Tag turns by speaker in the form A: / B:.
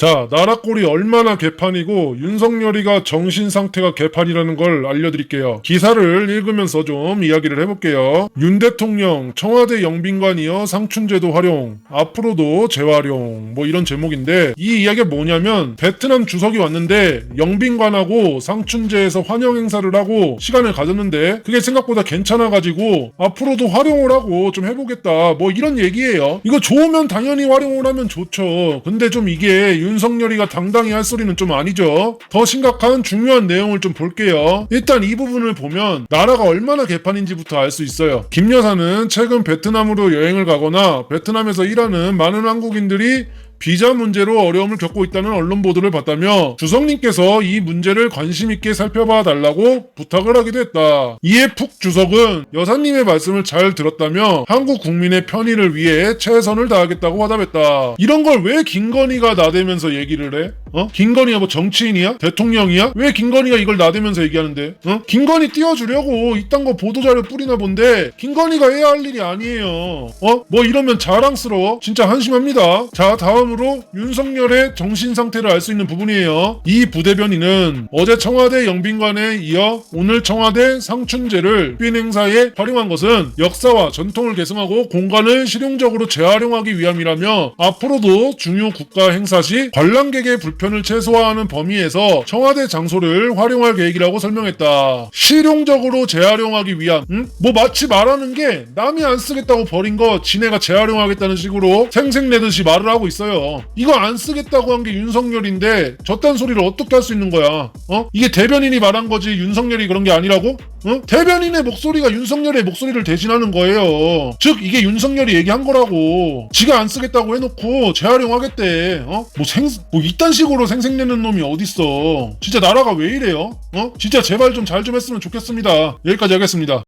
A: 자, 나라꼴이 얼마나 개판이고 윤석열이가 정신 상태가 개판이라는 걸 알려드릴게요. 기사를 읽으면서 좀 이야기를 해볼게요. 윤 대통령 청와대 영빈관이여 상춘제도 활용 앞으로도 재활용 뭐 이런 제목인데 이 이야기가 뭐냐면 베트남 주석이 왔는데 영빈관하고 상춘제에서 환영 행사를 하고 시간을 가졌는데 그게 생각보다 괜찮아가지고 앞으로도 활용을 하고 좀 해보겠다 뭐 이런 얘기예요. 이거 좋으면 당연히 활용을 하면 좋죠. 근데 좀 이게 윤 석열이가 당당히 할 소리는 좀 아니죠. 더 심각한 중요한 내용을 좀 볼게요. 일단 이 부분을 보면 나라가 얼마나 개판인지부터 알 수 있어요. 김 여사는 최근 베트남으로 여행을 가거나 베트남에서 일하는 많은 한국인들이 비자 문제로 어려움을 겪고 있다는 언론 보도를 봤다며 주석님께서 이 문제를 관심 있게 살펴봐 달라고 부탁을 하기도 했다. 이에 푹 주석은 여사님의 말씀을 잘 들었다며 한국 국민의 편의를 위해 최선을 다하겠다고 화답했다. 이런 걸 왜 김건희가 나대면서 얘기를 해? 어? 김건희가 뭐 정치인이야? 대통령이야? 왜 김건희가 이걸 나대면서 얘기하는데? 어? 김건희 띄워주려고 이딴 거 보도자료 뿌리나 본데 김건희가 해야 할 일이 아니에요. 어? 뭐 이러면 자랑스러워? 진짜 한심합니다. 자 다음으로 윤석열의 정신 상태를 알 수 있는 부분이에요. 이 부대변인은 어제 청와대 영빈관에 이어 오늘 청와대 상춘제를 빈 행사에 활용한 것은 역사와 전통을 계승하고 공간을 실용적으로 재활용하기 위함이라며 앞으로도 중요 국가 행사 시 관람객의 불편 을 최소화하는 범위에서 청와대 장소를 활용할 계획이라고 설명했다. 실용적으로 재활용하기 위함. 응? 뭐 마치 말하는 게 남이 안 쓰겠다고 버린 거 지네가 재활용하겠다는 식으로 생색내듯이 말을 하고 있어요. 이거 안 쓰겠다고 한 게 윤석열인데 저딴 소리를 어떻게 할 수 있는 거야? 어? 이게 대변인이 말한 거지 윤석열이 그런 게 아니라고? 어? 대변인의 목소리가 윤석열의 목소리를 대신하는 거예요. 즉 이게 윤석열이 얘기한 거라고. 지가 안 쓰겠다고 해놓고 재활용하겠대. 어? 뭐 생, 뭐 이딴 식으로 생색내는 놈이 어딨어. 진짜 나라가 왜 이래요? 어? 진짜 제발 좀 잘좀 했으면 좋겠습니다. 여기까지 하겠습니다.